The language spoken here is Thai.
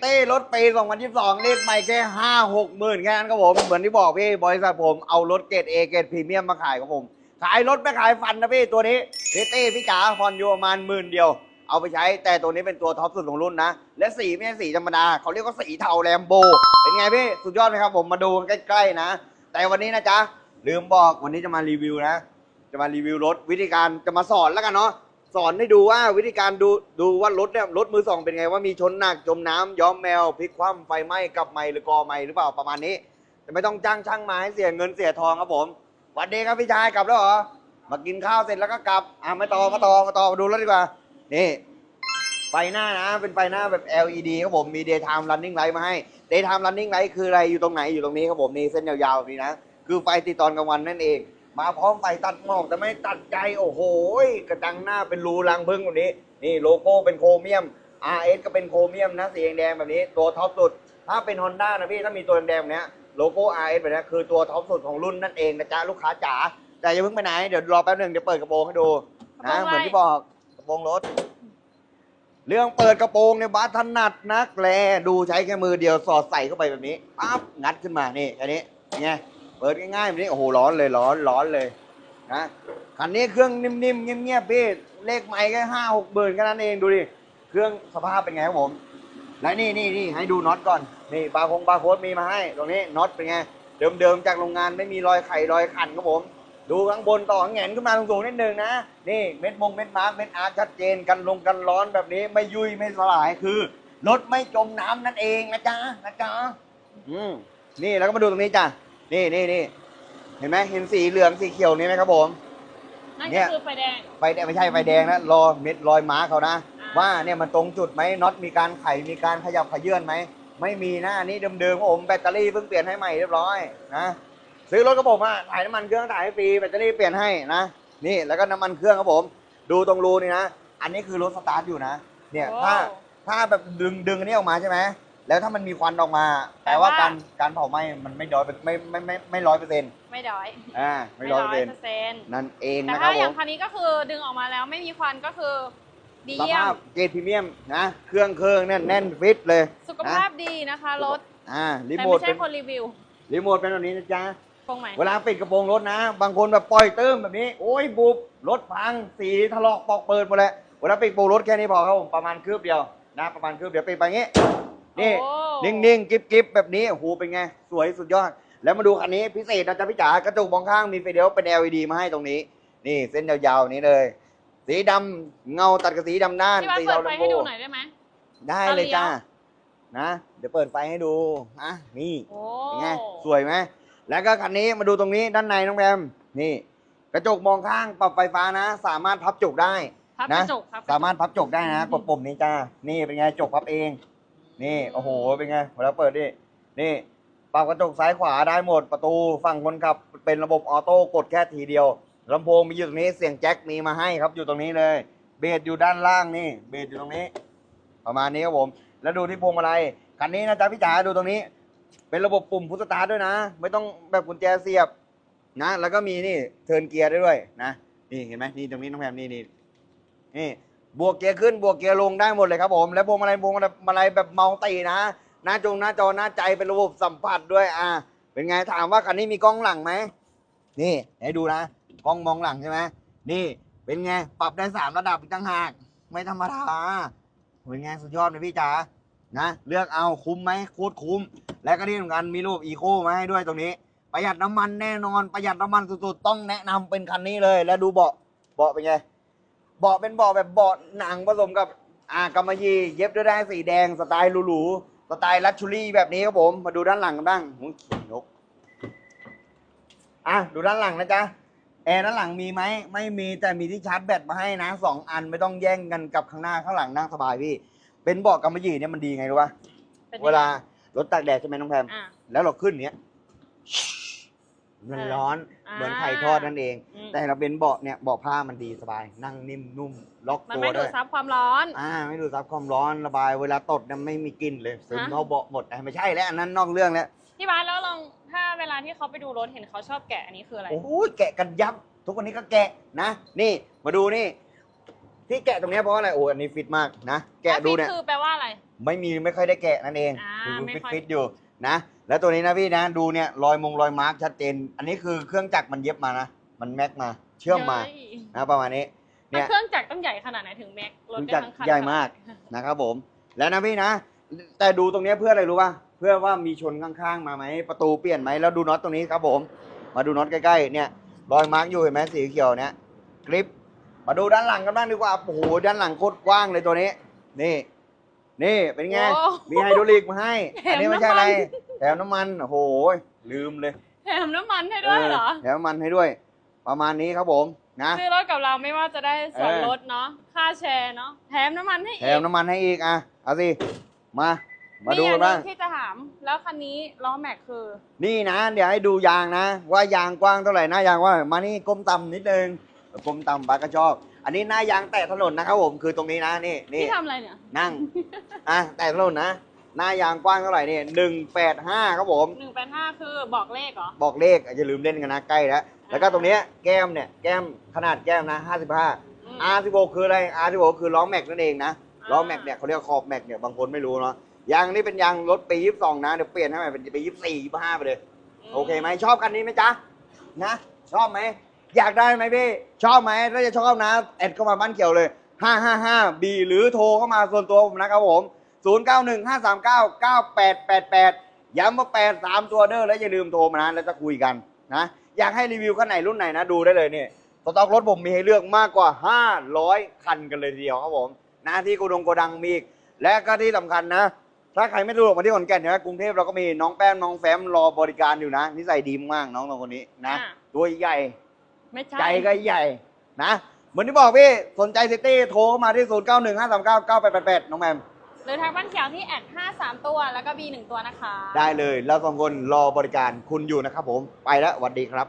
เต้รถปี 2022 เลขใหม่แค่ห้าหกหมื่นแค่นั้นครับผม เหมือนที่บอกพี่ บริษัทผมเอารถเกรดเอเกรดพรีเมียมมาขายครับผม ขายรถไม่ขายฟันนะพี่ ตัวนี้เต้เต้พี่จ๋าผ่อนอยู่ประมาณหมื่นเดียว เอาไปใช้ แต่ตัวนี้เป็นตัวท็อปสุดของรุ่นนะ และสีไม่ใช่สีธรรมดา เขาเรียกว่าสีเทาแรมโบ เป็นไงพี่ สุดยอดไหมครับผมมาดูกันใกล้ๆนะ แต่วันนี้นะจ๊ะลืมบอกวันนี้จะมารีวิวนะ จะมารีวิวรถวิธีการจะมาสอนแล้วกันเนาะ สอนให้ดูว่าวิธีการดูดูว่ารถเนี่ยรถมือสองเป็นไงว่ามีชนหนักจมน้ำย้อมแมวพลิกคว่ำไฟไหม้กับไหมหรือกอไหมหรือเปล่าประมาณนี้แต่ไม่ต้องจ้างช่างมาให้เสียเงินเสียทองครับผมวันเดีครับพี่ชายกลับแล้วเหรอมากินข้าวเสร็จแล้วก็กลับอะไม่ต่อมาต่อมาต่อมาดูรถดีกว่านี่ ไฟหน้านะเป็นไฟหน้าแบบ LED ครับผมมี daytime running light มาให้ daytime running light คืออะไรอยู่ตรงไหนอยู่ตรงนี้ครับผมนี่เส้นยาวๆแบบนี้นะคือไฟติดตอนกลางวันนั่นเอง มาพร้อมไฟตัดหมอกแต่ไม่ตัดใจโอ้โหกระจังหน้าเป็นรูรังพึ่งแบบนี้ นี่โลโก้เป็นโครเมียม RS ก็เป็นโครเมียมนะสีแดงๆแบบนี้ ตัวท็อปสุด ถ้าเป็น Honda นะพี่ถ้ามีตัวแดงๆแบบเนี้ยโลโก้ RS แบบนี้คือตัวท็อปสุดของรุ่นนั่นเองนะจ๊ะลูกค้าจ๋าแต่อย่าเพิ่งไปไหนเดี๋ยวรอแป๊บหนึงเดี๋ยวเปิดกระโปรงให้ดูนะกระโปรงอะไรเหมือนที่บอกกระโปรงรถ เรื่องเปิดกระโปรงเนี่ยบาสถนัดนักแลดูใช้แค่มือเดียวสอดใส่เข้าไปแบบนี้ปั๊บงัดขึ้นมานี่แค่นี้ไง เปิดง่ายๆแบบนี้โอ้โหร้อนเลยร้อนร้อนเลยนะคันนี้เครื่องนิ่มๆเงียบๆพี่เลขไม้แค่ห้าหกหมื่นแค่นั้นเองดูดิเครื่องสภาพเป็นไงครับผม และนี่นี่นี่ให้ดูน็อตก่อนนี่บาร์คงบาร์โค้ดมีมาให้ตรงนี้น็อตเป็นไงเดิมๆจากโรงงานไม่มีรอยไข่รอยขันครับผม ดูข้างบนต่อข้างแงนขึ้นมาสูงๆนิดนึงนะนี่เม็ดมงเม็ดมาร์กเม็ดอาร์ชัดเจนกันลงกันร้อนแบบนี้ไม่ยุ่ยไม่สลายคือรถไม่จมน้ำนั่นเองนะจ๊ะนะจ๊ะอืมนี่แล้วก็มาดูตรงนี้จ้ะ นี่นี่นี่เห็นไหมเห็นสีเหลืองสีเขียวนี่ไหมครับผม นั่นเนี่ก็ย คือไฟแดง ไฟแดงไม่ใช่ไฟแดงนะรอเม็ดรอยม้าเขานะ อ่า ว่าเนี่ยมันตรงจุดไหมน็อตมีการไขมีการขยับขยื่นไหมไม่มีนะอันนี้เดิมๆครับผมแบตเตอรี่เพิ่งเปลี่ยนให้ใหม่เรียบร้อยนะซื้อรถกับผมอะถ่ายน้ำมันเครื่องถ่ายให้ฟรีแบตเตอรี่เปลี่ยนให้นะนี่แล้วก็น้ำมันเครื่องครับผม ดูตรงรูนี่นะ อันนี้คือรถสตาร์ทอยู่นะเนี่ยโอ้ ถ้าถ้าแบบดึงดึงอันนี้ออกมาใช่ไหม แล้วถ้ามันมีควันออกมาแปลว่าแปลว่า การการเผาไหม้มันไม่ร้อยไม่ไม่ไม่ไม่ร้อยเปอร์เซ็นต์ไม่ร้อยอ่าไม่ร้อยเปอร์เซ็นต์เปอร์เซ็นต์นั่นเองแต่นะคถ้ารับอผย่างมคันนี้ก็คือดึงออกมาแล้วไม่มีควันก็คือดีสเยี่ยภามพเกรดพรีเมียมนะเครื่องเครื่องแน่นแน่นฟิตเลยสุขภาพดีนะคะรถอ่ารีแต่โมไม่ทใช่เป็นคนรีวิวรีโมทเป็นแบบนี้นะจ๊ะตรงไหนเวลาปิดกระโปรงรถนะ บางคนแบบปล่อยเติมแบบนี้ โอ้ยบุบรถพังสีถลอกปอกเปิดหมดเลยเวลาปิดกระโปรงรถแค่นี้พอครับผมประมาณคืบเดียวนะประมาณคืบเดียวปิดไปอย่างงี้ นี่โอ้ นิ่งๆกิ๊บๆแบบนี้โอ้โหเป็นไง สวยสุดยอด แล้วมาดูคันนี้พิเศษนะจ๊ะพี่จ๋ากระจกมองข้างมีไฟเดียวเป็น LED มาให้ตรงนี้ นี่เส้นยาวๆนี้เลย สีดำเงาตัดกับสีดำด้านพี่ว่าสีเปิดดำไฟลำโพให้ดูงหน่อยได้ไหม ได้เลยจ้านะ เดี๋ยวเปิดไฟให้ดูอะนี่ โอ้เป็นไงสวยไหม แล้วก็คันนี้มาดูตรงนี้ด้านในน้องแบมนี่ กระจกมองข้างปรับไฟฟ้านะ สามารถพับจกได้ พับกนะระจกครับ สามารถพับจกได้นะกดปุ่มนี้จ้านี่เป็นไงจกพับเอง นี่โอ้โหเป็นไงเวลาเปิดดินี่ปรับกระจกซ้ายขวาได้หมดประตูฝั่งคนขับ เป็นระบบออโต้กดแค่ทีเดียวลำโพงมีอยู่ตรงนี้เสียงแจ็คมีมาให้ครับอยู่ตรงนี้เลย เบสอยู่ด้านล่างนี่ เบสอยู่ตรงนี้ ประมาณนี้ครับผม แล้วดูที่พวงมาลัยคันนี้นะจ๊ะพี่จ๋าดูตรงนี้ เป็นระบบปุ่มพุทสตาร์ด้วยนะ ไม่ต้องแบบกุญแจเสียบนะ แล้วก็มีนี่เทิร์นเกียร์ได้ด้วยนะนี่เห็นไหมนี่ตรงนี้น้องแพมนี่นี่นี่ บวกเกียร์ขึ้นบวกเกียร์ลงได้หมดเลยครับผม แล้วพวงมาลัยพวงมาลัยแบบเมาตีนะ หน้าจงหน้าจอหน้าใจเป็นระบบสัมผัสด้วยอ่าเป็นไงถามว่าคันนี้มีกล้องหลังไหมนี่ให้ดูนะกล้องมองหลังใช่ไหมนี่เป็นไงปรับได้สามระดับอีกต่างหากไม่ธรรมดาเป็นไงสุดยอดเลยพี่จ๋านะเลือกเอาคุ้มไหมโคตรคุ้ม และก็ที่สำคัญมีรูปอีโคมาให้ด้วยตรงนี้ ประหยัดน้ำมันแน่นอนประหยัดน้ำมันสุดๆต้องแนะนำเป็นคันนี้เลย แล้วดูเบาะเบาะเป็นไง เบาะเป็นเบาะแบบเบาะหนังผสมกับอ่ากำมะหยี่เย็บด้วยได้ายสีแดงสไตล์หรูๆสไตล์ลักชูรี่แบบนี้ครับผมมาดูด้านหลังกันบ้างหูยขี่นกอะดูด้านหลังนะจ๊ะแอร์ด้านหลังมีไหมไม่มีแต่มีที่ชาร์จแบตมาให้นะสองอันไม่ต้องแย่งกันกับข้างหน้าข้างหลังนั่งสบายพี่เป็นเบาะกำมะหยี่เนี่ยมันดีไงรู้ป่ะป็นยังไงเวลารถตากแดดใช่ไหมน้องแพมอะ แล้วเราขึ้นเนี้ย มันเออร้อนอ่าเหมือนไข่ทอดนั่นเอง อืม แต่เราเป็นเบาะเนี่ยเบาะผ้ามันดีสบาย นั่งนิ่มนุ่ม ล็อกมันตัวไม่ดูด้วดยซับความร้อน อ่าไม่ดูดซับความร้อนระบาย เวลาตดเนี่ยไม่มีกลิ่นเลยซึมฮะ เข้าเบาะหมดอะไม่ใช่แล้วอันนั้นนอกเรื่องแล้ว พี่บาสแล้วลองถ้าเวลาที่เขาไปดูรถเห็นเขาชอบแกะอันนี้คืออะไร โอ้ยแกะกันยับ ทุกวันนี้ก็แกะนะ นี่มาดูนี่ทที่แกะตรงเนี้ยเพราะอะไรโอ้อันนี้ฟิตมากนะแกะดูเนี่ยคือแปลว่าอะไร ไม่มีไม่ค่อยได้แกะนั่นเองอ่าคือไม่ฟิตค่อย ฟิตอยู่ นะ แล้วตัวนี้นะพี่นะดูเนี่ยรอยมงรอยมาร์กชัดเจน อันนี้คือเครื่องจักรมันเย็บมานะ มันแม็กมาเชื่อมมาเย้ยนะประมาณนี้มันเนี่ยเครื่องจักรต้องใหญ่ขนาดไหนถึงแม็กรถเครื่องจัได้กรทั้งคันใหญ่มากนะครับผม แล้วนะพี่นะ แต่ดูตรงเนี้ยเพื่ออะไรรู้ป่ะเพื่อว่ามีชนข้างๆมาไหมประตูเปลี่ยนไหมแล้วดูน็อตตรงนี้ครับผม มาดูน็อตใกล้ๆเนี่ยรอยมาร์กอยู่เห็นไหมสีเขียวเนี่ยกริปมาดูด้านหลังกันบ้างดีกว่าโอ้โหด้านหลังโคตรกว้างเลยตัวนี้ นี่ นี่เป็นไง โอ้มีไฮดรอลิกมาให้แถมอันนี้ไม่ใช่อะไรน้ำมันแถมน้ำมัน โอ้โห ลืมเลยแถมน้ำมันให้ด้วยเหรอ แถมน้ำมันให้ด้วย ประมาณนี้ครับผมนะ ซื้อรถกับเราไม่ว่าจะได้ส่วนเออลดเนาะ ค่าแชร์เนาะ แถมน้ำมันให้แถอีมกน้ำมันให้อีกอะ เอาสิ มา มาดูมีกัอันนหบ้างนึงที่จะถาม แล้วคันนี้ล้อแม็กคือ นี่นะ เดี๋ยวให้ดูยางนะ ว่ายางกว้างเท่าไหร่หน้ายางว่า มานี่ก้มต่ำนิดนึง ก้มต่ำปากกระชอก อันนี้หน้ายางแตะถนนนะครับผมคือตรงนี้นะนี่นี่ที่ทำอะไรเนี่ยนั่งอะแตะถนนนะ หน้ายางกว้างเท่าไหร่เนี่ยหนึ่งแปดห้าครับผม หนึ่งแปดห้าคือบอกเลขเหรอ บอกเลขอย่าลืมเล่นกันนะใกล้แล้วแล้วก็ตรงเนี้ยแก้มเนี่ยแก้มขนาดแก้มนะห้าสิบห้า อืม R16 คืออะไร R16 คือล้อแม็กนั่นเองนะอ่า ล้อแม็กเนี่ยเขาเรียกว่าขอบแม็กเนี่ยบางคนไม่รู้เนาะยางนี่เป็นยางรถปี22นะเดี๋ยวเปลี่ยนให้ใหม่เป็นปี24 25ไปเลย โอเคไหมชอบคันนี้ไหมจ๊ะนะ ชอบไหม อยากได้ไหมพี่ ชอบไหมถ้าจะชอบนะ แอดเข้ามาบ้านเขียวเลย 555 B หรือโทรเข้ามาส่วนตัวผมนะครับผม 0915399888 ย้ำว่า 8 3 ตัวเด้อแล้วอย่าลืมโทรมานะแล้วจะคุยกันนะ อยากให้รีวิวคันไหนรุ่นไหนนะ ดูได้เลยเนี่ยสต็อกรถผมมีให้เลือกมากกว่า 500 คันกันเลยทีเดียวครับผมนะที่โกดงโกดังมีอีก และก็ที่สำคัญนะ ถ้าใครไม่สะดวกมาที่ขอนแก่นใช่ไหมกรุงเทพเราก็มีน้องแป้มน้องแฟมรอบริการอยู่นะนิสัยดีมากน้องสองคนนี้นะอ่าตัวใหญ่ ไม่ใช่ ใจก็ใหญ่นะเหมือนที่บอกพี่ สนใจซิตี้โทรมาที่ 0 9 1 5 3 9 9 8 8 8 น้องแมม หรือทางบ้านเขียวที่แอดห้าสามตัวแล้วก็ B หนึ่งตัวนะคะ ได้เลย แล้วสองคนรอบริการคุณอยู่นะครับผม ไปแล้วสวัสดีครับ